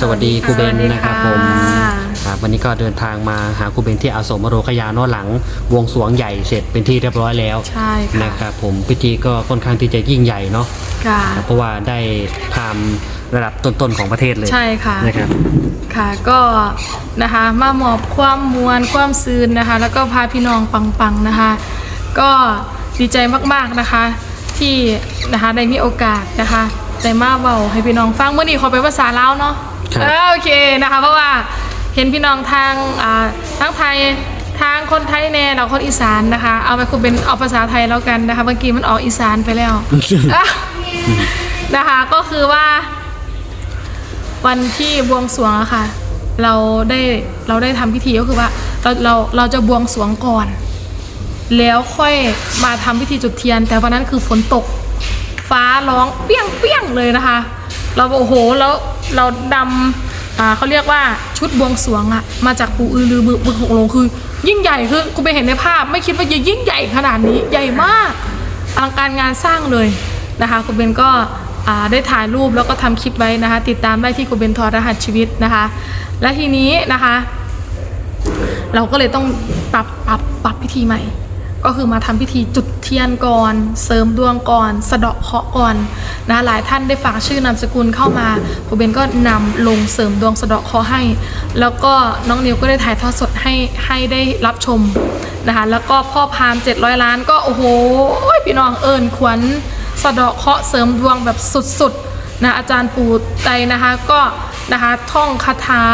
สวัสดีครูเบนสวัสดีนะครับค่ะผมครับวันนี้ก็เดินทางมาหาครูเบนที่อาสมอโรคยานอหลังบวงสรวงใหญ่เสร็จเป็นที่เรียบร้อยแล้วใช่ค่ะนะครับผมพิธีก็ค่อนข้างที่จะยิ่งใหญ่เนาะค่ะเพราะว่าได้ทำระดับต้นๆของประเทศเลยใช่ค่ะนะครับค่ะก็นะคะมามอบความมวลความซืนนะคะ แล้วก็พาพี่น้องปังๆนะคะ ก็ดีใจมากๆนะคะที่นะคะได้มีโอกาสนะคะได้มาเบาให้พี่น้องฟังเมื่อนี้ขอไปนภาษาลาวเนาะ ครับ เออโอเคนะคะ เพราะว่าเห็นพี่น้องทางอ่าทั้งไทยทางคนไทยแน่เราคนอีสานนะคะ เอาไปคุณเป็นเอาภาษาไทยแล้วกันนะคะเมื่อกี้มันออกอีสานไปแล้ว อะนะคะก็คือว่า วันที่บวงสรวงอะค่ะ เราได้เราได้ทำพิธีก็คือว่าเราเราเราจะบวงสรวงก่อน แล้วค่อยมาทำพิธีจุดเทียน แต่วันนั้นคือฝนตกฟ้าร้องเปี้ยงเปี้ยงเลยนะคะ เราโอ้โหแล้วเราดำเขาเรียกว่าชุดบวงสรวงอะมาจากปู่อือลือบึกบึกหกลงคือ ยิ่งใหญ่คือกูไปเห็นในภาพ ไม่คิดว่าจะยิ่งใหญ่ขนาดนี้ใหญ่มากอลังการงานสร้างเลยนะคะคุณเบนก็ได้ถ่ายรูปแล้วก็ทำคลิปไว้นะคะ ติดตามได้ที่คุณเบนทอรหัสชีวิตนะคะ และทีนี้นะคะ เราก็เลยต้องปรับปรับปรับพิธีใหม่ ก็คือมาทำพิธีจุดเทียนก่อน เสริมดวงก่อน สะเดาะเคราะห์ก่อนนะหลายท่านได้ฝากชื่อนามสกุลเข้ามาครูเบนก็นำลงเสริมดวงสะเดาะเคราะห์ให้ แล้วก็น้องนิวก็ได้ถ่ายทอดสดให้ให้ได้รับชมนะคะแล้วก็พ่อพาม700 ล้านก็โอ้โหพี่น้องเอิญขวัญสะเดาะเคราะห์เสริมดวงแบบสุดๆนะอาจารย์ปู่ใจนะคะก็นะคะท่องคาถา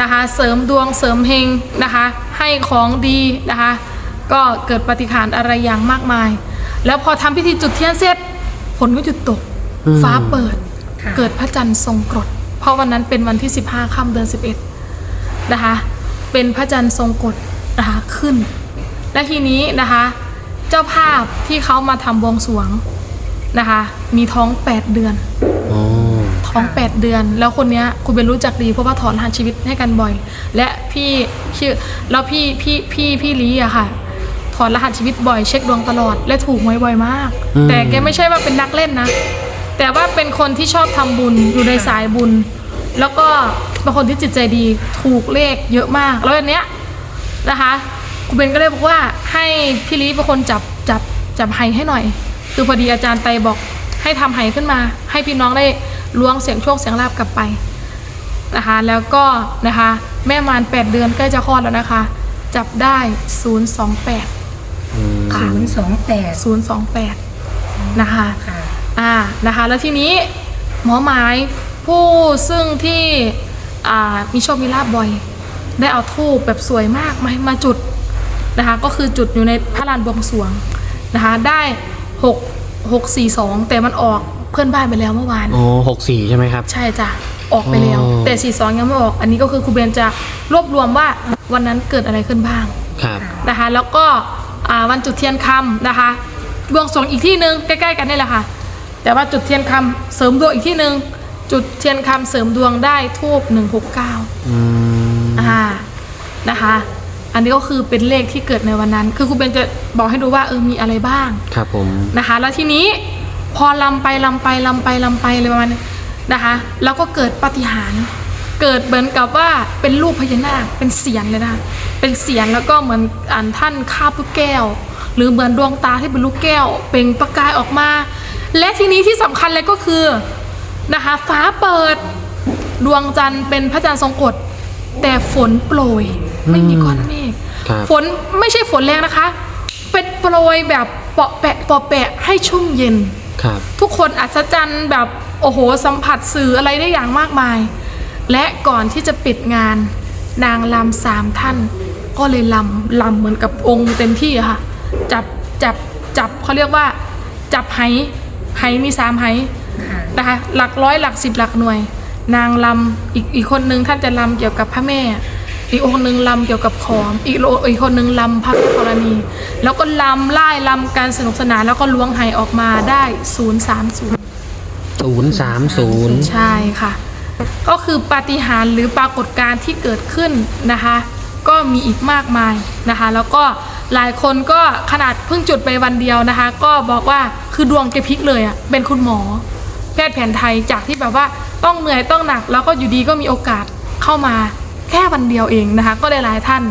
นะคะเสริมดวงเสริมเฮงนะคะให้ของดีนะคะ ก็เกิดปาฏิหารย์อะไรอย่างมากมาย แล้วพอทำพิธีจุดเทียนเสร็จฝนก็หยุดตก อืม ฟ้าเปิด ค่ะ เกิดพระจันทร์ทรงกรด เพราะวันนั้นเป็นวันที่ 15ค่ำเดือน 11 นะคะ เป็นพระจันทร์ทรงกรดนะคะขึ้น และทีนี้นะคะ เจ้าภาพที่เขามาทำบวงสรวงนะคะ มีท้อง 8 เดือนโอ้ท้อง8เดือน แล้วคนเนี้ยคุณเบนรู้จักดีเพราะว่าถอนรหัสชีวิตให้กันบ่อย และพี่ชื่อแล้วพี่พี่พี่พี่ลีอะค่ะ ถอนรหัสชีวิตบ่อยเช็คดวงตลอดและถูกหวยบ่อยมากแต่แกไม่ใช่ว่าเป็นนักเล่นนะ แต่ว่าเป็นคนที่ชอบทำบุญอยู่ในสายบุญ แล้วก็เป็นคนที่จิตใจดีถูกเลขเยอะมาก แล้วอันเนี้ยนะคะคุณเบนก็เลยบอกว่าให้พี่ลีเป็นคนจับจับจับไห้ให้หน่อย คือพอดีอาจารย์ไตบอกให้ทำไห้ขึ้นมา ให้พี่น้องได้ล้วงเสียงโชคเสียงลาบกลับไป นะคะแล้วก็นะคะแม่มาร8เดือนใกล้จะคลอดแล้วนะคะ จับได้ 028อืม ค่ะศูนย์สองแปด028นะคะ ค่ะ อ่า นะคะ แล้วทีนี้หมอหมายผู้ซึ่งที่ อ่า มีโชคมีลาบบ่อย ได้เอาทูบแบบสวยมากมามาจุดนะคะ ก็คือจุดอยู่ในพระลานบวงสรวงนะคะ ได้6 6 4 2แต่มันออกเพื่อนบ้านไปแล้วเมื่อวาน โอ้หกสี่ใช่ไหมครับ ใช่จ้ะ ออกไปแล้วอ๋อแต่4 2ยังไม่ออก อันนี้ก็คือครูเบนจะรวบรวมว่าวันนั้นเกิดอะไรขึ้นบ้าง ครับ นะคะ แล้วก็อ่า วันจุดเทียนคำนะคะบวงสรวงอีกที่หนึ่งใกล้ๆกันนี่แหละค่ะ แต่ว่าจุดเทียนคำเสริมดวงอีกที่หนึ่งจุดเทียนคำเสริมดวงได้ทูบ169อืมอ่านะคะ อันนี้ก็คือเป็นเลขที่เกิดในวันนั้น คือครูเบนจะบอกให้ดูว่าเออมีอะไรบ้างครับผมนะคะ แล้วทีนี้พอลำไปลำไปลำไปลำไปเลยประมาณนี้นะคะ แล้วก็เกิดปาฏิหารย์ เกิดเหมือนกับว่าเป็นรูปพญานาคเป็นเสียนเลยนะคะเป็นเสียนแล้วก็เหมือนอ่านท่านคาบลูกแก้ว หรือเหมือนดวงตาที่เป็นลูกแก้ว เปล่งประกายออกมา และทีนี้ที่สำคัญเลยก็คือนะคะฟ้าเปิดดวงจันทร์เป็นพระจันทร์ทรงกฎแต่ฝนโปรยไม่มีก้อนเมฆครับฝนไม่ใช่ฝนแรงนะคะ เป็นโปรยแบบเปาะแปะเปาะแปะให้ชุ่มเย็นครับทุกคนอัศจรรย์แบบโอ้โหสัมผัสสื่ออะไรได้อย่างมากมาย และก่อนที่จะปิดงานนางลำสามท่าน ก็เลยลำลำเหมือนกับองค์เต็มที่อะค่ะ จับจับจับเขาเรียกว่า จับไหไหมีสามไหค่ะนะคะหลักร้อยหลักสิบหลักหน่วย นางลำอีกอีกคนนึงท่านจะลำเกี่ยวกับพระแม่ อีกองค์หนึ่งลำเกี่ยวกับขอมอีกโลอีกคนหนึ่งลำพระธรณี แล้วก็ลำไล่ลำการสนุกสนานแล้วก็ล้วงไหออกมาได้030ศูนย์สามศูนย์ใช่ค่ะ ก็คือปาฏิหาริย์หรือปรากฏการณ์ที่เกิดขึ้นนะคะ ก็มีอีกมากมายนะคะ แล้วก็หลายคนก็ขนาดเพิ่งจุดไปวันเดียวนะคะ ก็บอกว่าคือดวงแกพลิกเลยอะ่ะเป็นคุณหมอ แพทย์แผนไทยจากที่แบบว่าต้องเหนื่อยต้องหนัก แล้วก็อยู่ดีก็มีโอกาสเข้ามาแค่วันเดียวเองนะคะ ก็ได้หลายท่าน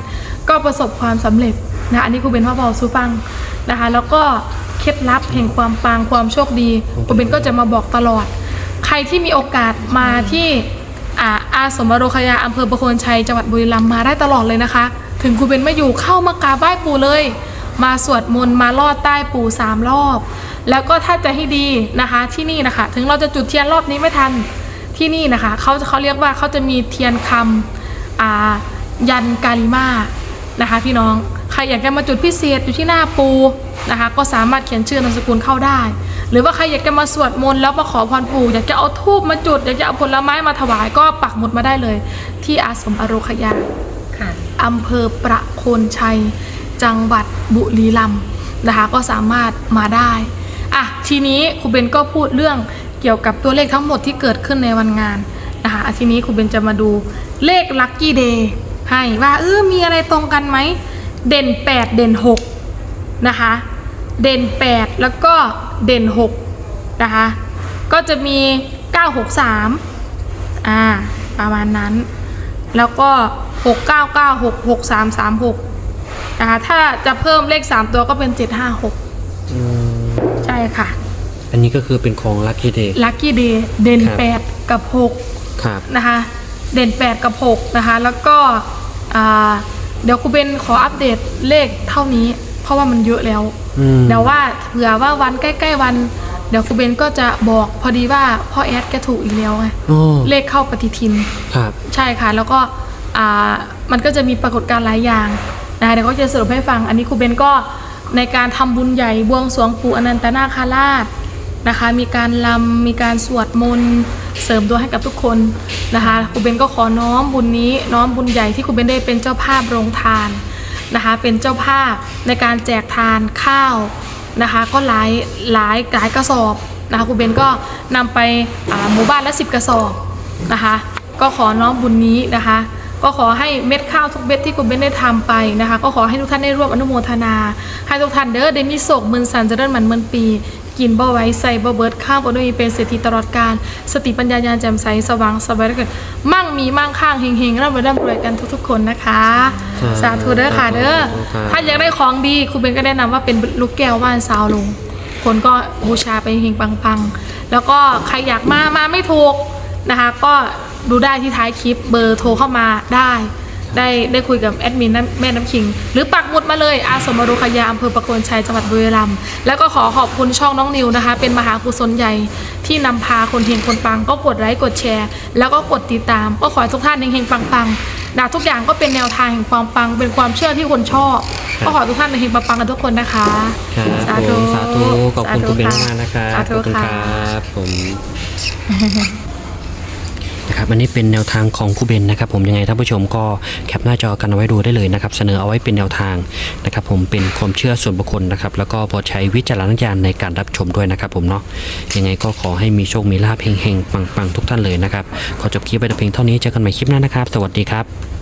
ก็ประสบความสำเร็จนะอันนี้ครูเบนพ่อบอกซูฟังนะคะ แล้วก็เคล็ดลับแห่งความปังความโชคดีครูเบนก็จะมาบอกตลอด ใครที่มีโอกาสมาที่อาอาสมบโรคยาอำเภอประโคนชัยจังหวัดบุรีรัมย์มาได้ตลอดเลยนะคะ ถึงครูเบนไม่อยู่เข้ามากราบไหว้ปู่เลย มาสวดมนต์มาลอดใต้ปู่สามรอบ แล้วก็ถ้าจะให้ดีนะคะที่นี่นะคะ ถึงเราจะจุดเทียนรอบนี้ไม่ทันที่นี่นะคะเขาเขาเรียกว่าเขาจะมีเทียนคำอ่ายันกาลิมานะคะ พี่น้องใครอยากจะมาจุดพิเศษอยู่ที่หน้าปูนะคะ ก็สามารถเขียนชื่อนามสกุลเข้าได้ หรือว่าใครอยากจะมาสวดมนต์แล้วมาขอพรปู่อยากจะเอาทูบมาจุด อยากจะเอาผลไม้มาถวายก็ปักหมุดมาได้เลย ที่อาสมอโรคยาค่ะอำเภอประโคนชัย จังหวัดบุรีรัมย์นะคะก็สามารถมาได้อะทีนี้ครูเบนก็พูดเรื่องเกี่ยวกับตัวเลขทั้งหมดที่เกิดขึ้นในวันงานนะคะอะทีนี้ครูเบนจะมาดูเลขลัคกี้เดย์ให้ว่าเออมีอะไรตรงกันไหมเด่น 8 เด่น 6 นะคะ เด่น 8 แล้วก็เด่น 6 นะคะ ก็จะมี 963 อ่า ประมาณนั้น แล้วก็ 6 9 9 6 6 3 3 6 นะคะ ถ้าจะเพิ่มเลข 3 ตัวก็เป็น 7 5 6อืมใช่ค่ะ อันนี้ก็คือเป็นของลัคกี้เดย์ลัคกี้เดย์เด่นครับ8กับครับ6นะคะ เด่น 8 กับ 6 นะคะ แล้วก็ อ่า เดี๋ยวครูเบนขออัปเดตเลขเท่านี้ เพราะว่ามันเยอะแล้วอืมเดี๋ยวว่าเผื่อว่าวันใกล้ๆวัน เดี๋ยวครูเบนก็จะบอกพอดีว่าพ่อแอดแกถูกอีกแล้วไงโอ้เลขเข้าปฏิทินครับ ใช่ค่ะ แล้วก็อ่ามันก็จะมีปรากฏการณ์หลายอย่างนะคะเดี๋ยวก็จะสรุปให้ฟัง อันนี้ครูเบนก็ในการทำบุญใหญ่บวงสรวงปู่อนันตนาคราชนะคะ มีการลำมีการสวดมนต์เสริมดวงให้กับทุกคนนะคะครูเบนก็ขอน้อมบุญนี้น้อมบุญใหญ่ที่ครูเบนได้เป็นเจ้าภาพโรงทาน นะคะเป็นเจ้าภาพในการแจกทานข้าวนะคะก็หลายหลายหลายกระสอบนะคะครูเบนก็นำไปหมู่บ้านละ 10 กระสอบนะคะก็ขอน้อมบุญนี้นะคะก็ขอให้เม็ดข้าวทุกเม็ดที่คุณเบนได้ทำไปนะคะ ก็ขอให้ทุกท่านได้ร่วมอนุโมทนา ให้ทุกท่านเด้อเดมิโศกมืนสันเจะเดินมันมือนปี กินบ่ไว้ใส่บ่เบิดข้าวบ่ด้วยเป็นเศรษฐีตลอดการ สติปัญญาญาณแจ่มใสสว่างสบายแล้วกันมั่งมีมั่งข้างเฮงๆร่ำรวยร่ำรวยกันทุกๆ คนนะคะ สาธุเด้อค่ะเด้อครับถ้าอยากได้ของดีครูเบนก็แนะนำว่าเป็นลูกแก้วว่านซาวลง คนก็บูชาไปเฮงปังๆ แล้วก็ใครอยากมามาไม่ถูกนะคะ ก็ดูได้ที่ท้ายคลิปเบอร์โทรเข้ามาได้ ได้ได้คุยกับแอดมินน้ำแม่น้ำคิง หรือปักหมุดมาเลย อาสมรุขยาอำเภอประโคนชัยจังหวัดบุรีรัมย์แล้วก็ขอขอบคุณช่องน้องนิวนะคะ เป็นมหากุศลใหญ่ที่นำพาคนเฮงคนปัง ก็กดไลค์กดแชร์ แล้วก็กดติดตาม ก็ขอให้ทุกท่านเฮงๆปังๆนะทุกอย่างก็เป็นแนวทางแห่งความปัง เป็นความเชื่อที่คนชอบ ก็ขอให้ทุกท่านเฮงๆปังๆกันทุกคนนะคะครับสาผธุมสาธุขอบคุณคุณเบนสมากนะครับสาขธุอบคุณคค่ะ รับผม นะครับอันนี้เป็นแนวทางของครูเบนนะครับผมยังไงท่านผู้ชมก็แคปหน้าจอกันเอาไว้ดูได้เลยนะครับเสนอเอาไว้เป็นแนวทางนะครับผมเป็นความเชื่อส่วนบุคคลนะครับแล้วก็โปรดใช้วิจารณญาณในการรับชมด้วยนะครับผมเนาะยังไงก็ขอให้มีโชคมีลาภเฮงๆปังๆทุกท่านเลยนะครับขอจบคลิปไปแต่เพียงเท่านี้เจอกันใหม่คลิปหน้านะครับ สวัสดีครับ